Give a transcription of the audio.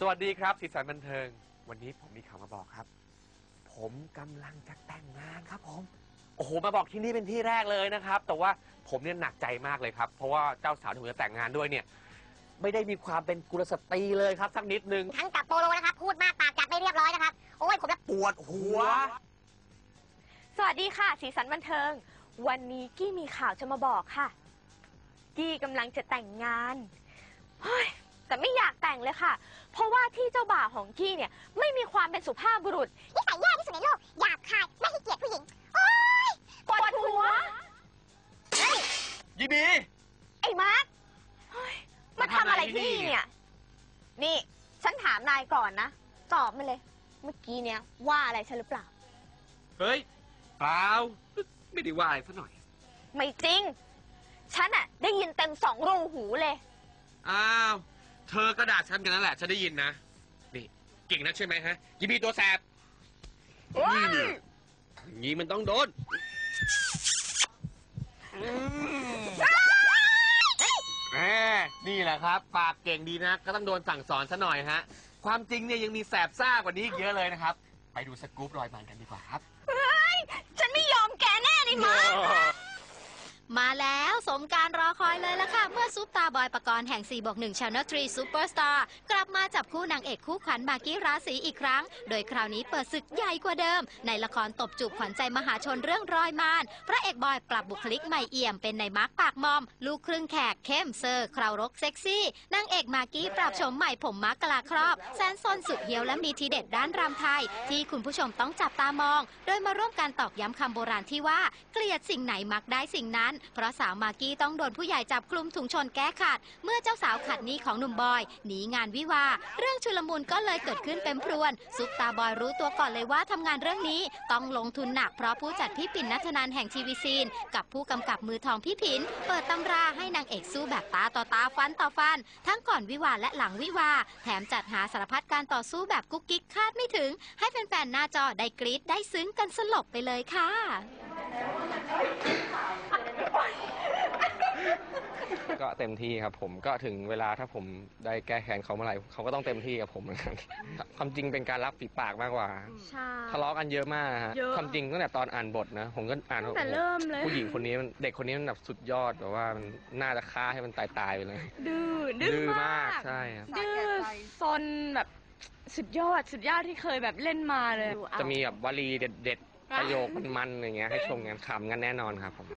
สวัสดีครับสีสันบันเทิง วันนี้ผมมีข่าวมาบอกครับ ผมกำลังจะแต่งงานครับผม โอ้โหมาบอกที่นี่เป็นที่แรกเลยนะครับ แต่ว่าผมเนี่ยหนักใจมากเลยครับ เพราะว่าเจ้าสาวที่ผมจะแต่งงานด้วยเนี่ย ไม่ได้มีความเป็นกุลสตรีเลยครับสักนิดนึง ทั้งกับโปโลนะครับ พูดมากปากจัดไม่เรียบร้อยนะครับ โอ้ยผมจะปวดหัว สวัสดีค่ะ สีสันบันเทิง วันนี้กี้มีข่าวจะมาบอกค่ะ กี้กำลังจะแต่งงานเฮ้ย แต่ไม่อยากแต่งเลยค่ะ เพราะว่าที่เจ้าบ่าวของกี้เนี่ยไม่มีความเป็นสุภาพบุรุษ นิสัยแย่ที่สุดในโลกหยาบคายไม่ให้เกียรติผู้หญิง โอ้ยปวดหัวยินดีไอ้มาร์คเฮ้ยมาทำอะไรที่นี่มาทำอะไรที่นี่เนี่ย นี่ ฉันถามนายก่อนนะ ตอบมาเลย เมื่อกี้เนี่ยว่าอะไรฉันหรือเปล่า เฮ้ย เปล่า ไม่ได้ว่าอะไรซะหน่อย ไม่จริง ฉันอะได้ยินเต็มสองรูหูเลย อ้าว เธอกระดาษฉันกันนั่นแหละ ฉันได้ยินนะ นี่ เก่งนักใช่ไหมฮะยิบีตัวแสบนี่เนี่ยอย่างนี้มันต้องโดน แหมนี่แหละครับ ปากเก่งดีนะ ก็ต้องโดนสั่งสอนซะหน่อยฮะ ความจริงเนี่ยยังมีแสบซ่ากว่านี้อีกเยอะเลยนะครับ ไปดูสกู๊ปรอยมันกันดีกว่าครับ ละค่ะ เมื่อซุปตาบอยปกรณ์แห่ง 4 บวก1 Channel 3 Superstar กลับมาจับคู่นางเอกคู่ขวัญมากกี้ราศีอีกครั้ง โดยคราวนี้เปิดศึกใหญ่กว่าเดิม ในละครตบจูบขวัญใจมหาชนเรื่องรอยมาน พระเอกบอยปรับบุคลิกใหม่เอี่ยมเป็นในมาร์กปากมอม ลูกครึ่งแขกเข้มเซอร์คราวรกเซ็กซี่นางเอกมากกี้ปรับโฉมใหม่ผมมาร์กกลาครอบแสนซอนสุดเฮียวและมีทีเด็ดด้านรำไทย ที่คุณผู้ชมต้องจับตามอง โดยมาร่วมการตอกย้ำคำโบราณที่ว่าเกลียดสิ่งไหนมักได้สิ่งนั้น เพราะสาวมากกี้ต้องโดนผู้ใหญ่จับลุมถุงชนแก้ขัดเมื่อเจ้าสาวขัดนี้ของหนุ่มบอยหนีงานวิวา เรื่องชุลมุนก็เลยเกิดขึ้นเป็นพรวนซุปตาบอยรู้ตัวก่อนเลยว่าทำงานเรื่องนี้ต้องลงทุนหนักเพราะผู้จัดพี่ปิ่นนัทนันแห่งทีวีซีน กับผู้กำกับมือทองพี่ผิน เปิดตำราให้นางเอกสู้แบบตาต่อตาฟันต่อฟัน ทั้งก่อนวิวาและหลังวิวา แถมจัดหาสารพัดการต่อสู้แบบกุ๊กกิ๊กคาดไม่ถึง ให้แฟนๆหน้าจอได้กรี๊ดได้ซึ้งกันสลบไปเลยค่ะ ก็เต็มที่ครับผมก็ถึงเวลาถ้าผมได้แก้แค้นเขาเมื่อไหร่เขาก็ต้องเต็มที่กับผมเหมือนกันความจริงเป็นการรับฝีปากมากกว่า ใช่ ทะเลาะกันเยอะมากฮะเยอะ ความจริงตั้งแต่ตอนอ่านบทนะ ผมก็อ่านตั้งแต่โอ้โหเริ่มเลย ผู้หญิงคนนี้มันเด็กคนนี้มันแบบสุดยอดแบบว่ามันน่าจะฆ่าให้มันตายตายๆไปเลยดื้อดื้ดื้ออมามากกใช่ครับ ดื้อซนแบบสุดยอดสุดยอดที่เคยแบบเล่นมาเลย จะมีแบบวลีเด็ดๆประโยคมันๆอย่างเงี้ยให้ชมกันขำกันแน่นอนครับผม